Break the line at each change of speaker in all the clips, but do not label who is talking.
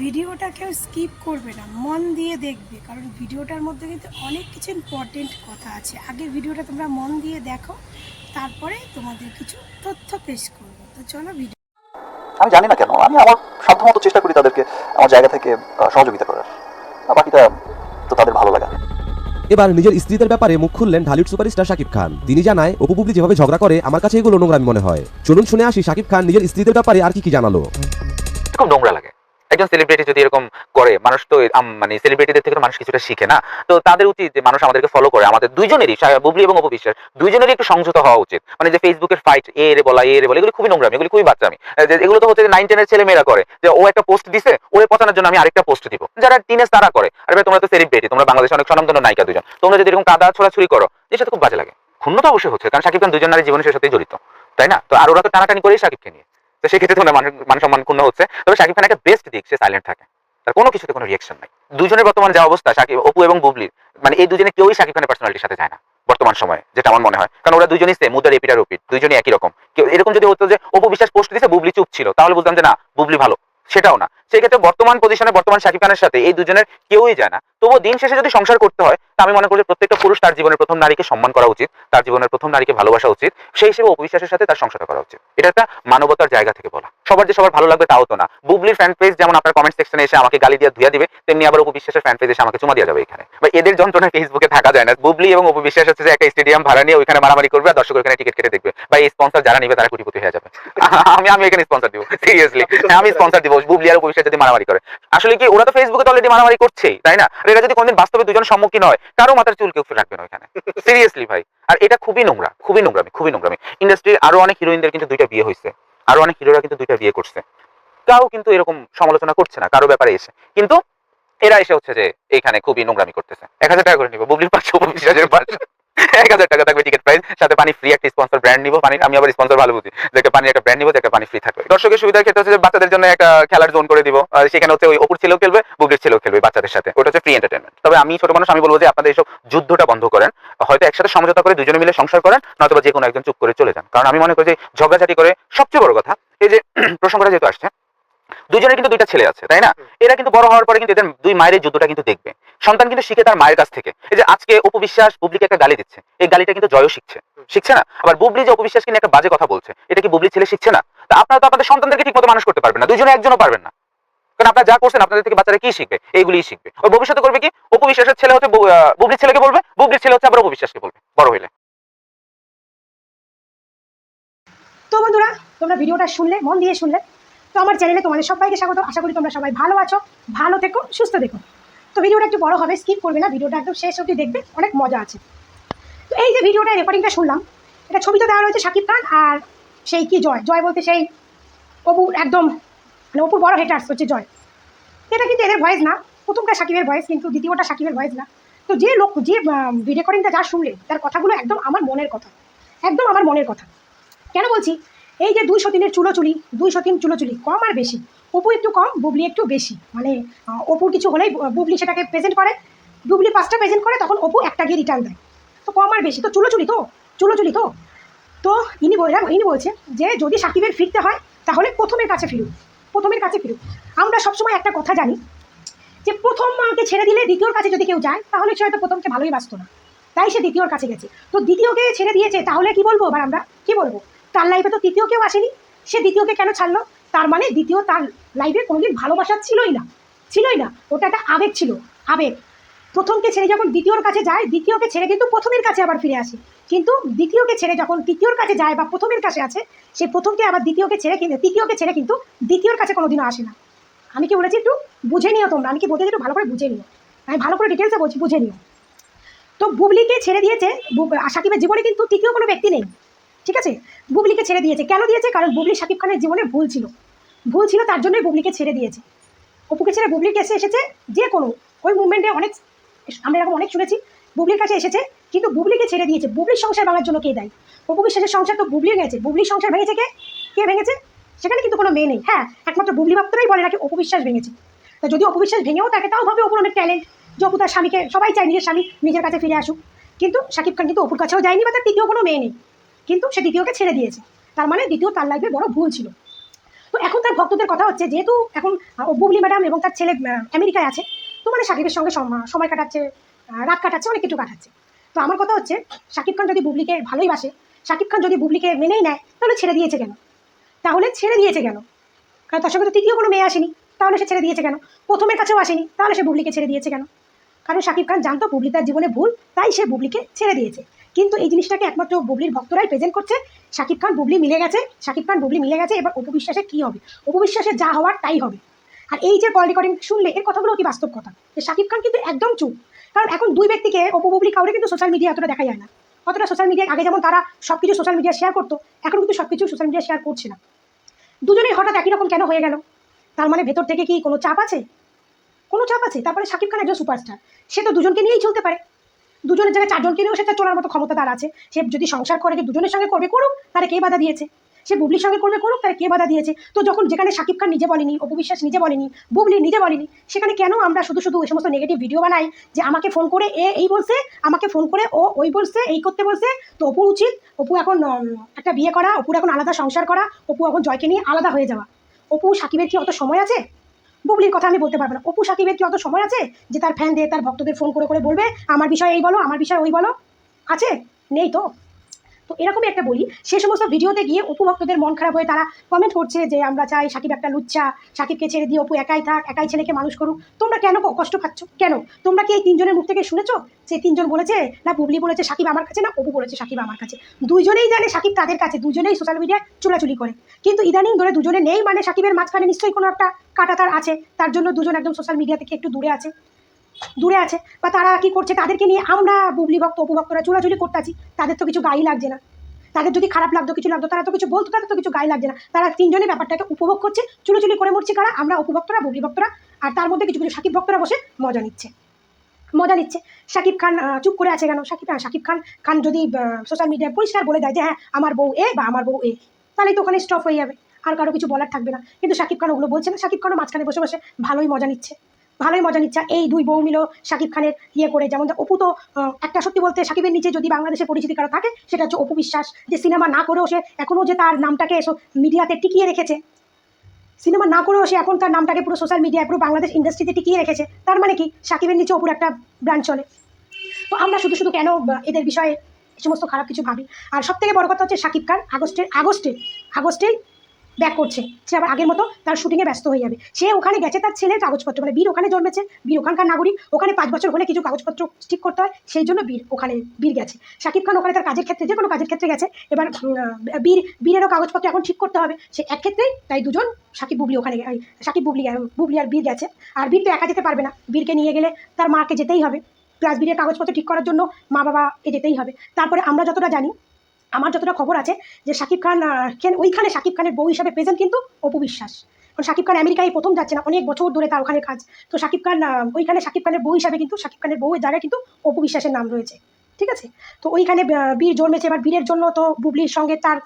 ভিডিওটা কেউ স্কিপ করবে না মন দিয়ে দেখবে কারণ ভিডিওটার মধ্যে কিন্তু অনেক কিছু ইম্পর্টেন্ট কথা আছে। আগে ভিডিওটা তোমরা মন দিয়ে দেখো তারপরে তোমাদের কিছু তথ্য পেশ করব। তো চলো ভিডিও
আমি জানি না কেন আমি আমার সাধ্যমতো চেষ্টা করি তাদেরকে আমার জায়গা থেকে সহযোগিতা করার। বাকিটা তো তাদের ভালো লাগা।
এবার নিজের স্ত্রীদের ব্যাপারে মুখ খুললেন ঢালিউড সুপারস্টার শাকিব খান। তিনি জানায় অপু বুবলি যেভাবে ঝগড়া করে আমার কাছে এগুলো নোংরামি মনে হয়। চলুন শুনে আসি শাকিব খান নিজের স্ত্রীদের ব্যাপারে আর কি কি জানালো।
খুব নোংরা লাগে। একজন সেলিব্রিটি যদি এরকম করে, মানুষ তো মানে সেলিব্রিটিদের থেকে মানুষ কিছুটা শিখে না। তো তাদের উচিত যে মানুষ আমাদেরকে ফলো করে। আমাদের দুইজনেরই বুবলি এবং অপু বিশ্বাস, দুইজনেরই একটু সংযত হওয়া উচিত। মানে যে ফেসবুকের ফাইট এ রে বলা, এ রে বলা, এগুলো খুবই নোংরামি, এগুলো খুবই বাচ্চামি। যে, এগুলো তো হচ্ছে যে নাইন টেনের ছেলে মেয়েরা করে, যে ও একটা পোস্ট দিছে, ওরে পচানোর জন্য আমি আরেকটা পোস্ট দিব। যারা টিনেজ তারা করে। আরে ভাই, তোমরা তো সেলিব্রিটি তোমরা বাংলাদেশে অনেক স্বনামধন্য নায়িকা দুজন। তোমরা যদি এরকম কাদা ছোড়াছুড়ি করো, এর সাথে খুব বাজে লাগে। ক্ষুণ্ণ তো অবশ্যই হচ্ছে, কারণ শাকিব খান দুজন নারী জীবনের সাথে জড়িত। তাই না? তো আর ওরা তো টানাটানি করেই শাকিবকে নিয়ে। তো সেক্ষেত্রে তোমার মান মান সম্মান ক্ষুণ্ণ হচ্ছে। তবে শাকিব খান একটা বেস্ট দিক সে সাইলেন্ট থাকে। তার কোনো কিছুতে কোনো রিয়েকশন নাই। দুজনের বর্তমান যা অবস্থা, শাকিব, অপু এবং বুবলির মানে এই দুজনে কেউই শাকিব খানের পার্সোনালিটির সাথে যায় না বর্তমান সময়ে, যেটা আমার মনে হয়। কারণ ওরা দুজনই সেম মুদার এপিটা রপিট দুজনই একই রকম। কেউ, এরকম যদি হতো যে, অপু বিশ্বাস পোস্ট দিয়েছে বুবলি চুপ ছিল, তাহলে বলতাম যে না, বুবলি ভালো, সেটাও না। সেক্ষেত্রে বর্তমান পজিশনে বর্তমান শাকিব খানের সাথে এই দুজনের কেউই যায় না। তবুও দিন শেষে যদি সংসার করতে হয়, তা আমি মনে করি প্রত্যেকটা পুরুষ তার জীবনের প্রথম নারীকে সম্মান করা উচিত, তার জীবনের প্রথম নারীকে ভালোবাসা উচিত, সেই হিসেবে অপবিশ্বাসের সাথে তার সংসারটা করা উচিত। এটা একটা মানবতার জায়গা থেকে বলা। সবার যে সবার ভালো লাগবে তাও তো না। বুবলির ফ্যান পেজ যেমন আপনার কমেন্ট সেকশনে এসে আমাকে গালি দিয়ে ধুয়া দিবে, তেমনি আবার অপবিশ্বাসের ফ্যান পেজ এসে আমাকে চুমা দিয়ে যাবে এখানে। বা এদের যন্ত্রণা ফেসবুকে থাকা যায় না। বুবলি এবং অপবিশ্বাস হচ্ছে একটা স্টেডিয়াম ভাড়া নিয়ে ওইখানে মারামারি করবে আর দর্শক ওইখানে টিকিট কেটে দেখবে। বা এই স্পন্সর যারা নিবে তারা কোটিপতি হয়ে যাবে। আমি আমি এখানে স্পন্সর দিব। সিরিয়াসলি আমি স্পন্সর দিব। বুবলি আর অপবিশ্বাস যদি মারামারি করে। আসলে কি, ওরা তো ফেসবুকে তো অলরেডি মারামারি করছেই, তাই না? এরা যদি কোনদিন বাস্তবে দুজন সম্মুখীন হয়, কারও মাথার চুল কেউ রাখবে না ওইখানে। সিরিয়াসলি ভাই। আর এটা খুবই নোংরা, খুবই নোংরামি খুবই নোংরামি। ইন্ডাস্ট্রির আরও অনেক হিরোইনদের কিন্তু দুইটা বিয়ে হয়েছে। আরও অনেক হিরোরা কিন্তু দুইটা বিয়ে করছে। কাউ কিন্তু এরকম সমালোচনা করছে না, কারও ব্যাপারে এসে। কিন্তু এরা এসে হচ্ছে যে এইখানে খুবই নোংরামি করতেছে। এক হাজার টাকা করে নিবো, বুবলির পাঁচশো বিশ্বাসের পাঁচশো। এক হাজার টাকা থাকবে টিকিট প্রাইস সাথে পানি ফ্রি একটা স্পন্সর ব্র্যান্ড নিবো। পানি আমি আবার স্পন্সর ভালো বুঝি। দেখে পানি একটা ব্র্যান্ড নিবো দেখে পানি ফ্রি থাকবে। দর্শকের সুবিধার ক্ষেত্রে হচ্ছে বাচ্চাদের জন্য একটা খেলার জোন করে দিব। সেখানে হচ্ছে ওই অপুর ছেলেও খেলবে, বুবলির ছেলেও খেলবে বাচ্চাদের সাথে। ওটা হচ্ছে ফ্রি এন্টারটেনমেন্ট তবে আমি ছোট মানুষ, আমি বলব যে আপনাদের এইসব যুদ্ধটা বন্ধ করেন। হয়তো একসাথে সমঝোতা করে দুজনে মিলে সংসার করেন নয়তো যে কোনো একজন চুপ করে চলে যান। কারণ আমি মনে করি যে ঝগড়াঝাটি করে সবচেয়ে বড় কথা, এই যে প্রসঙ্গটা যেহেতু আসছে দুজনের কিন্তু দুইটা ছেলে আছে তাই না? এরা কিন্তু বড় হওয়ার পরে কিন্তু এদের দুই মায়ের যুদ্ধটা কিন্তু দেখবে। সন্তান কিন্তু শিখে তার মায়ের কাছ থেকে। এই যে আজকে উপবিশ্বাস বুবলিকে একটা গালি দিচ্ছে এই গালিটা কিন্তু জয়ও শিখছে। শিখছে না? আবার বুবলি যে উপবিশ্বাসকে নিয়ে একটা বাজে কথা বলছে এটা কি বুবলি ছেলে শিখছে না? তা আপনারা তো আপনাদের সন্তানদেরকে ঠিক মতো মানুষ করতে পারবেন না দুজনে একজনও পারবেন না। কারণ আপনারা যা করছেন আপনাদের থেকে বাচ্চারা কি শিখবে? এইগুলিই শিখবে। ওই ভবিষ্যতে করবে কি? উপবিশ্বাসের ছেলে হচ্ছে বুবলির ছেলেকে বলবে বুবলির ছেলে হচ্ছে আবার উপবিশ্বাসকে বলবে বড় হইলে।
তো বন্ধুরা তোমরা ভিডিওটা শুনলে মন দিয়ে শুনলে তো আমার চ্যানেলে তোমাদের সবাইকে স্বাগত। আশা করি তোমরা সবাই ভালো আছো, ভালো থেকো, সুস্থ দেখো তো ভিডিওটা একটু বড় হবে স্কিপ করবে না, ভিডিওটা একদম শেষ অবধি দেখবে, অনেক মজা আছে। তো এই যে ভিডিওটা রেকর্ডিংটা শুনলাম, এটা ছবিতে দেওয়া রয়েছে শাকিব খান আর সেই কি জয়? জয় বলতে সেই অপু একদম মানে অপুর বড় হেটার্স হচ্ছে জয়। এটা কিন্তু এদের ভয়েস না, প্রথমটা সাকিবের ভয়েস কিন্তু দ্বিতীয়টা সাকিবের ভয়েস না। তো যে লোক, যে রেকর্ডিংটা যা শুনলে, তার কথাগুলো একদম আমার মনের কথা, একদম আমার মনের কথা। কেন বলছি? এই যে দুই সতীনের চুলোচুলি দুই সতীন চুলোচুলি, কম আর বেশি? অপু একটু কম, বুবলি একটু বেশি। মানে অপুর কিছু হলেই বুবলি সেটাকে প্রেজেন্ট করে। বুবলি পাঁচটা প্রেজেন্ট করে, তখন অপু একটা গিয়ে রিটার্ন দেয়। তো কম আর বেশি? তো চুলোচুলি তো? চুলোচুলি তো? তো ইনি বললাম ইনি বলছে যে, যদি সাকিবের ফিরতে হয়, তাহলে প্রথমের কাছে ফিরুক। প্রথমের কাছে ফিরুক। আমরা সবসময় একটা কথা জানি যে, প্রথম মাকে ছেড়ে দিলে দ্বিতীয়র কাছে যদি কেউ যায়, তাহলে সে হয়তো প্রথমকে ভালোই বাসত না। তাই সে দ্বিতীয়র কাছে গেছে। তো দ্বিতীয়কে ছেড়ে দিয়েছে, তাহলে কি বলব এবার আমরা? কি বলব? তার লাইফে তো তৃতীয় কেউ আসেনি। সে দ্বিতীয়কে কেন ছাড়লো? তার মানে দ্বিতীয় তার লাইফে কোনোদিন ভালোবাসা ছিলই না ছিলই না। ওটা একটা আবেগ ছিল, আবেগ। প্রথমকে ছেড়ে যখন দ্বিতীয়র কাছে যায়, দ্বিতীয়কে ছেড়ে কিন্তু প্রথমের কাছে আবার ফিরে আসে। কিন্তু দ্বিতীয়কে ছেড়ে যখন তৃতীয়র কাছে যায় বা প্রথমের কাছে আছে, সে প্রথমকে আবার দ্বিতীয়কে ছেড়ে কিন্তু তৃতীয়কে ছেড়ে কিন্তু দ্বিতীয়র কাছে কোনোদিনও আসে না। আমি কি বলেছি একটু? বুঝে নিও তোমরা। আমি কি বলতে একটু ভালো করে বুঝে নিও। আমি ভালো করে ডিটেলসে বলছি, বুঝে নিও। তো বুবলিকে ছেড়ে দিয়েছে সাকিবের জীবনে কিন্তু তৃতীয় কোনো ব্যক্তি নেই। ঠিক আছে? বুবলিকে ছেড়ে দিয়েছে। কেন দিয়েছে? কারণ বুবলি সাকিব খানের জীবনে ভুল ছিল। ভুল ছিল তার জন্যই বুবলিকে ছেড়ে দিয়েছে। অপুকে ছেড়ে বুবলির কাছে এসেছে যে কোনো। ওই মুভমেন্টে অনেক আমরা এরকম অনেক শুনেছি, বুবলির কাছে এসেছে, কিন্তু বুবলিকে ছেড়ে দিয়েছে। বুবলির সংসার ভাঙার জন্য কে দেয়? অপু বিশ্বাসের সংসার তো বুবলি গেছে বুবলির সংসার ভেঙেছে কে? কে ভেঙেছে? সেখানে কিন্তু কোনো মেয়ে নেই। হ্যাঁ একমাত্র বুবলি মাত্রই বলে নাকি অপু বিশ্বাস ভেঙেছে। তা যদি অপু বিশ্বাস ভেঙেও থাকে, তাও ভাবে অপুর অনেক ট্যালেন্ট যে অপু তার স্বামীকে সবাই চায় নিজের স্বামী নিজের কাছে ফিরে আসুক। কিন্তু শাকিব খান কিন্তু অপুর কাছেও যায়নি বা তার তৃতীয় কোনো মেয়ে নেই। কিন্তু সে দ্বিতীয়কে ছেড়ে দিয়েছে। তার মানে দ্বিতীয় তার লাইফে বড় ভুল ছিল। তো এখন তার ভক্তদের কথা হচ্ছে যেহেতু এখন আহ, বুবলি ম্যাডাম এবং তার ছেলে আমেরিকায় আছে তো মানে সাকিবের সঙ্গে সম- সময় কাটাচ্ছে রাত কাটাচ্ছে অনেক কিছু কাটাচ্ছে। তো আমার কথা হচ্ছে শাকিব খান যদি বুবলিকে ভালোই বাসে শাকিব খান যদি বুবলিকে মেনেই নেয় তাহলে ছেড়ে দিয়েছে কেন? তাহলে ছেড়ে দিয়েছে কেন? কারণ তার সঙ্গে তো তৃতীয় কোনো মেয়ে আসেনি তাহলে সে ছেড়ে দিয়েছে কেন? প্রথমের কাছেও আসেনি তাহলে সে বুবলিকে ছেড়ে দিয়েছে কেন? কারণ শাকিব খান জানতো বুবলি তার জীবনে ভুল তাই সে বুবলিকে ছেড়ে দিয়েছে। কিন্তু এই জিনিসটাকে একমাত্র বুবলির ভক্তরাই প্রেজেন্ট করছে। শাকিব খান, বুবলি মিলে গেছে, শাকিব খান, বুবলি মিলে গেছে, এবার অপবিশ্বাসে কী হবে? অপবিশ্বাসে যা হওয়ার তাই হবে। আর এই যে কল রেকর্ডিং শুনলে, এর কথাগুলো অতি বাস্তব কথা। যে শাকিব খান কিন্তু একদম চুপ। কারণ এখন দুই ব্যক্তিকে অপু বুবলি কাউরে কিন্তু সোশ্যাল মিডিয়া অতটা দেখা যায় না। অতটা সোশ্যাল মিডিয়ায় আগে যেমন তারা সব কিছু সোশ্যাল মিডিয়া শেয়ার করতো, এখন কিন্তু সব কিছু সোশ্যাল মিডিয়া শেয়ার করছে না। দুজনেই হঠাৎ একই রকম কেন হয়ে গেল? তার মানে ভেতর থেকে কি কোনো চাপ আছে? কোনো চাপ আছে? তারপরে শাকিব খান একজন সুপারস্টার সে তো দুজনকে নিয়েই চলতে পারে। দুজনের জায়গায় চারজনকে নিয়েও সেটা চলার মতো ক্ষমতা তার আছে। সে যদি সংসার করে যে দুজনের সঙ্গে করবে, করুক তারা কে বাধা দিয়েছে? সে বুবলির সঙ্গে করবে, করুক তারা কে বাধা দিয়েছে? তো যখন যেখানে শাকিব খান নিজে বলেনি অপবিশ্বাস নিজে বলেনি, বুবলি নিজে বলেনি, সেখানে কেন আমরা শুধু শুধু ওই সমস্ত নেগেটিভ ভিডিও বানাই? যে আমাকে ফোন করে এ এই বলছে, আমাকে ফোন করে ও ওই বলছে, এই করতে বলছে, তো অপু উচিত অপু এখন একটা বিয়ে করা, অপুর এখন আলাদা সংসার করা, অপু এখন জয়কে নিয়ে আলাদা হয়ে যাওয়া। অপু সাকিবের কি অত সময় আছে? বুবলির কথা আমি বলতে পারব না। অপু সাকিবের কি অত সময় আছে? যে তার ফ্যান দিয়ে তার ভক্তদের ফোন করে করে বলবে, আমার বিষয়ে এই বলো, আমার বিষয়ে ওই বলো। আছে? নেই তো? তো এরকমই একটা বলি। সে সমস্ত ভিডিওতে গিয়ে অপু ভক্তদের মন খারাপ হয়ে তারা কমেন্ট করছে যে, আমরা চাই সাকিব একটা লুচ্চা। সাকিবকে ছেড়ে দিয়ে অপু একাই থাক, একাই ছেলেকে মানুষ করুক। তোমরা কেন কষ্ট পাচ্ছ কেন? তোমরা কি এই তিনজনের মুখ থেকে শুনেছো? যে তিনজন বলেছে, না, বুবলি বলেছে সাকিব আমার কাছে, না, অপু বলেছে সাকিব আমার কাছে। দুজনেই জানে সাকিব তাদের কাছে দুজনেই সোশ্যাল মিডিয়ায় চুলাচুলি করে। কিন্তু ইদানিং ধরে দুজনে নেই মানে সাকিবের মাঝখানে নিশ্চয়ই কোনো একটা কাটা তার আছে। তার জন্য দুজন একদম সোশ্যাল মিডিয়া থেকে একটু দূরে আছে। দূরে আছে। বা তারা কি করছে, তাদেরকে নিয়ে আমরা বুবলি ভক্ত, অপু ভক্তরা চুলাচুলি করতে আছি। তাদের তো কিছু গায়ে লাগছে না। তাদের যদি খারাপ লাগতো, কিছু লাগতো, তারা তো কিছু বলতো, তাদের তো কিছু গায়ে লাগছে না। তারা তিনজনে ব্যাপারটাকে উপভোগ করছে, চুলোচুলি করে মরছে কারা? আমরা অপু ভক্তরা, বুবলি ভক্তরা। আর তার মধ্যে কিছু কিছু সাকিব ভক্তরা বসে মজা নিচ্ছে। মজা নিচ্ছে। শাকিব খান চুপ করে আছে কেন? শাকিব হ্যাঁ শাকিব খান খান যদি সোশ্যাল মিডিয়ায় পরিষ্কার বলে দেয় যে হ্যাঁ আমার বউ এ বা আমার বউ এ, তাহলে তো ওখানে স্টপ হয়ে যাবে। আর কারও কিছু বলার থাকবে না। কিন্তু শাকিব খান ওগুলো বলছে না। শাকিব খানও মাঝখানে বসে বসে ভালোই মজা নিচ্ছে। ভালোই মজা নিচ্ছে। এই দুই বউ মিলো শাকিব খানের ইয়ে করে যেমন অপু তো একটা সত্যি বলতে শাকিবের নিচে যদি বাংলাদেশে পরিচিতি কারও থাকে, সেটা হচ্ছে অপু বিশ্বাস। যে সিনেমা না করেও সে এখনও যে তার নামটাকে এসব মিডিয়াতে টিকিয়ে রেখেছে। সিনেমা না করেও সে এখন তার নামটাকে পুরো সোশ্যাল মিডিয়ায় পুরো বাংলাদেশ ইন্ডাস্ট্রিতে টিকিয়ে রেখেছে। তার মানে কি? সাকিবের নিচে অপুর একটা ব্রাঞ্চ চলে। তো আমরা শুধু শুধু কেন এদের বিষয়ে সমস্ত খারাপ কিছু ভাবি? আর সব থেকে বড় কথা হচ্ছে শাকিব খান আগস্টের আগস্টে আগস্টেই ব্যাক করছে। সে আবার আগের মতো তার শুটিংয়ে ব্যস্ত হয়ে যাবে। সে ওখানে গেছে তার ছেলের কাগজপত্র। মানে বীর ওখানে জন্মেছে। বীর ওখানকার নাগরিক। ওখানে পাঁচ বছর হলে কিছু কাগজপত্র ঠিক করতে হয়। সেই জন্য বীর ওখানে, বীর গেছে। শাকিব খান ওখানে তার কাজের ক্ষেত্রে, যে কোনো কাজের ক্ষেত্রে গেছে। এবার বীর, বীরেরও কাগজপত্র এখন ঠিক করতে হবে। সে এক ক্ষেত্রেই তাই দুজন সাকিব বুবলি ওখানে সাকিব বুবলি বুবলি আর বীর গেছে। আর বীর তো একা যেতে পারবে না। বীরকে নিয়ে গেলে তার মাকে যেতেই হবে। প্লাস বীরের কাগজপত্র ঠিক করার জন্য মা বাবাকে যেতেই হবে। তারপরে আমরা যতটা জানি আমার যতটা খবর আছে যে শাকিব খান কেন- ওইখানে শাকিব খানের বউ হিসাবে প্রেজেন্ট কিন্তু অপু বিশ্বাস। কারণ শাকিব খান আমেরিকায় প্রথম যাচ্ছে না, অনেক বছর ধরে তার ওখানে কাজ। তো শাকিব খান ওইখানে শাকিব খানের বউ হিসাবে কিন্তু শাকিব খানের বউয়ের জায়গায় কিন্তু অপু বিশ্বাসের নাম রয়েছে। ঠিক আছে? তো ওইখানে বীর জন্মেছে, এবার বীরের জন্য তো বুবলির সঙ্গে তার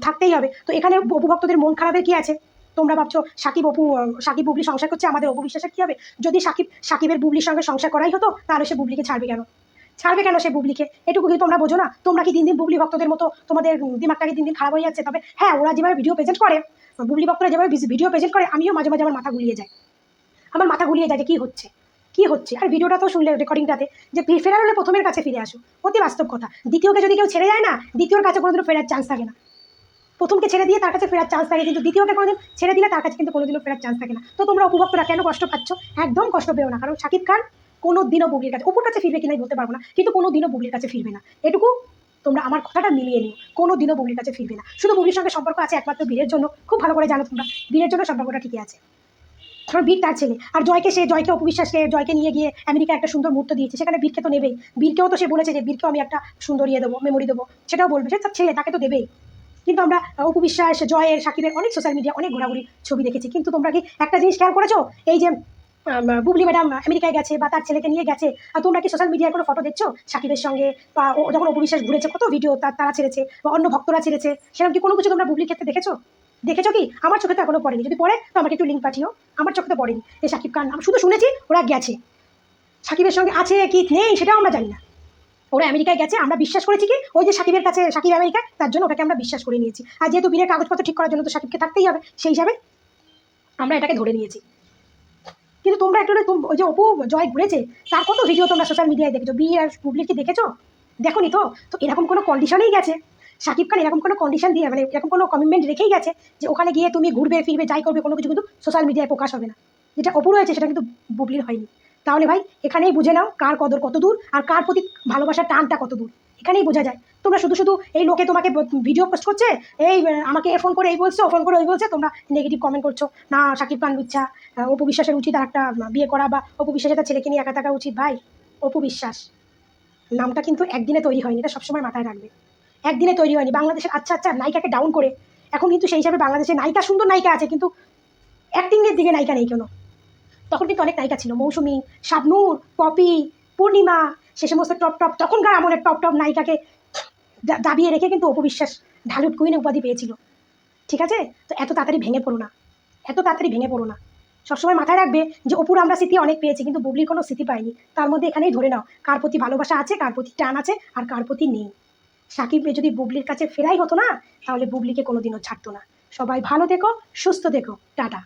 থাকতেই হবে। তো এখানে অপু ভক্তদের মন খারাপের কি আছে? তোমরা ভাবছ সাকিব অপু সাকিব বুবলি সংসার করছে, আমাদের অপু বিশ্বাসের কি হবে? যদি সাকিব সাকিবের বুবলির সঙ্গে সংসার করাই হতো, তাহলে সে বুবলিকে ছাড়বে কেন? ছাড়বে কেন সে বুবলিকে? এটুকু কি তোমরা বোঝো না? তোমরা কি দিন দিন বুবলি ভক্তদের মতো তোমাদের দিমাগটাকে দিন দিন খারাপ হয়ে যাচ্ছে? তবে হ্যাঁ ওরা যেভাবে ভিডিও প্রেজেন্ট করে, বুবলি ভক্তরা যেভাবে ভিডিও প্রেজেন্ট করে, আমিও মাঝে মাঝে আমার মাথা গুলিয়ে যায় আমার মাথা গুলিয়ে যায় যে কী হচ্ছে? কি হচ্ছে? আর ভিডিওটা তো শুনলে রেকর্ডিংটাতে যে ফেরার হলে প্রথমের কাছে ফিরে আসো, অতি বাস্তব কথা। দ্বিতীয়কে যদি কেউ ছেড়ে যায় না, দ্বিতীয়র কাছে কোনোদিনও ফেরার চান্স থাকে না। প্রথমকে ছেড়ে দিয়ে তার কাছে ফেরার চান্স থাকে, কিন্তু দ্বিতীয়কে কোনোদিন ছেড়ে দিলে তার কাছে কিন্তু কোনোদিনও ফেরার চান্স থাকে না। তো তোমরা উপভক্তরা কেন কষ্ট পাচ্ছ? একদম কষ্ট পেও না। কারণ শাকিব খান কোনো দিনও বুবলির কাছে অপুর কাছে ফিরবে কিনা বলতে পারব না, কিন্তু কোনো দিনও কাছে ফিরবে না। এটুকু তোমরা আমার কথাটা মিলিয়ে নিও কোনো দিনও বুবলির কাছে ফিরবে না। শুধু বুবলির সঙ্গে সম্পর্ক আছে একমাত্র বীরের জন্য, খুব ভালো করে জানো তোমরা, বীরের জন্য সম্পর্কটা ঠিকই আছে। কারণ বীর তার ছেলে, আর জয়কে সে জয়কে অপবিশ্বাসকে জয়কে নিয়ে গিয়ে আমেরিকা একটা সুন্দর মুহূর্ত দিয়েছে। সেখানে বীরকে তো নেবেই। বীরকেও তো সে বলেছে যে, বীরকেও আমি একটা সুন্দর ইয়ে দেবো মেমোরি দেবো। সেটাও বলবে, সে তার ছেলে, তাকে তো দেবেই। কিন্তু আমরা অপু বিশ্বাস জয়ের, সাকিবের অনেক সোশ্যাল মিডিয়া অনেক ঘোরাঘুরি ছবি দেখেছি। কিন্তু তোমরা কি একটা জিনিস খেয়াল করেছ? এই যে বুবলি ম্যাডাম আমেরিকায় গেছে বা তার ছেলেকে নিয়ে গেছে, আর তোমরা কি সোশ্যাল মিডিয়ায় কোনো ফটো দেখছ? সাকিবের সঙ্গে বা ও যখন অপবিশ্বাস ঘুরেছে, কত ভিডিও তার ছেড়েছে বা অন্য ভক্তরা ছেড়েছে, সেরকম কি কোনো কিছু তোমরা বুবলির ক্ষেত্রে দেখেছ? দেখেছ কি? আমার চোখে তো এখনও পড়েনি। যদি পড়ে, তো আমাকে একটু লিঙ্ক পাঠিও। আমার চোখে তো পড়েনি। যে সাকিব খান, আমি শুধু শুনেছি, ওরা গেছে। সাকিবের সঙ্গে আছে কি নেই, সেটাও আমরা জানি না। ওরা আমেরিকায় গেছে, আমরা বিশ্বাস করেছি কি? ওই যে সাকিবের কাছে, সাকিব আমেরিকায় তার জন্য ওটাকে আমরা বিশ্বাস করে নিয়েছি। আর যেহেতু বিয়ের কাগজপত্র ঠিক করার জন্য তো সাকিবকে থাকতেই হবে, সেই হিসাবে আমরা এটাকে ধরে নিয়েছি। কিন্তু তোমরা একটু ওই যে অপু, জয় ঘুরেছে, তার কত ভিডিও তোমরা সোশ্যাল মিডিয়ায় দেখেছ বি আর পুবলিক দেখেছ? দেখো নি তো? তো এরকম কোনো কন্ডিশনেই গেছে? সাকিব খান এরকম কোনো কন্ডিশন দিয়ে মানে এরকম কোনো কমিটমেন্ট রেখেই গেছে যে ওখানে গিয়ে তুমি ঘুরবে, ফিরবে, যাই করবে, কোনো কিছু কিন্তু সোশ্যাল মিডিয়ায় প্রকাশ হবে না। যেটা অপু রয়েছে, সেটা কিন্তু বুবলির হয়নি। তাহলে ভাই, এখানেই বুঝে নাও কার কদর কত দূর আর কার প্রতি ভালোবাসার টানটা কত দূর। এখানেই বোঝা যায়। তোমরা শুধু শুধু এই লোকে তোমাকে ভিডিও পোস্ট করছে? এই আমাকে ফোন করে এই বলছে ফোন করে ওই বলছে, তোমরা নেগেটিভ কমেন্ট করছ। না, সাকিব খান লুচ্ছা অপু বিশ্বাসের উচিত আর একটা বিয়ে করা বা অপু বিশ্বাসের তার ছেলেকে নিয়ে একা থাকা উচিত। ভাই অপু বিশ্বাস নামটা কিন্তু একদিনে তৈরি হয়নি, এটা সবসময় মাথায় রাখবে। একদিনে তৈরি হয়নি। বাংলাদেশের আচ্ছা আচ্ছা নায়িকাকে ডাউন করে। এখন কিন্তু সেই হিসাবে বাংলাদেশে নায়িকা, সুন্দর নায়িকা আছে, কিন্তু অ্যাক্টিংয়ের দিকে নায়িকা নেই কেন। তখন কিন্তু অনেক নায়িকা ছিল। মৌসুমি, শাবনূর, পপি, পূর্ণিমা, সে সমস্ত টপ টপ তখনকার আমলের টপ টপ নায়িকাকে দাবিয়ে রেখে কিন্তু অপবিশ্বাস ঢালুট কুইন উপাধি পেয়েছিল। ঠিক আছে? তো এত তাড়াতাড়ি ভেঙে পড়ো না। এত তাড়াতাড়ি ভেঙে পড়ো না। সবসময় মাথায় রাখবে যে অপুর আমরা স্মৃতি অনেক পেয়েছি, কিন্তু বুবলির কোনো স্মৃতি পাইনি। তার মধ্যে এখানেই ধরে নাও, কার প্রতি ভালোবাসা আছে, কার প্রতি টান আছে, আর কার প্রতি নেই। সাকিব যদি বুবলির কাছে ফেরাই হতো না, তাহলে বুবলিকে কোনোদিনও ছাড়তো না। সবাই ভালো দেখো সুস্থ দেখো টাটা।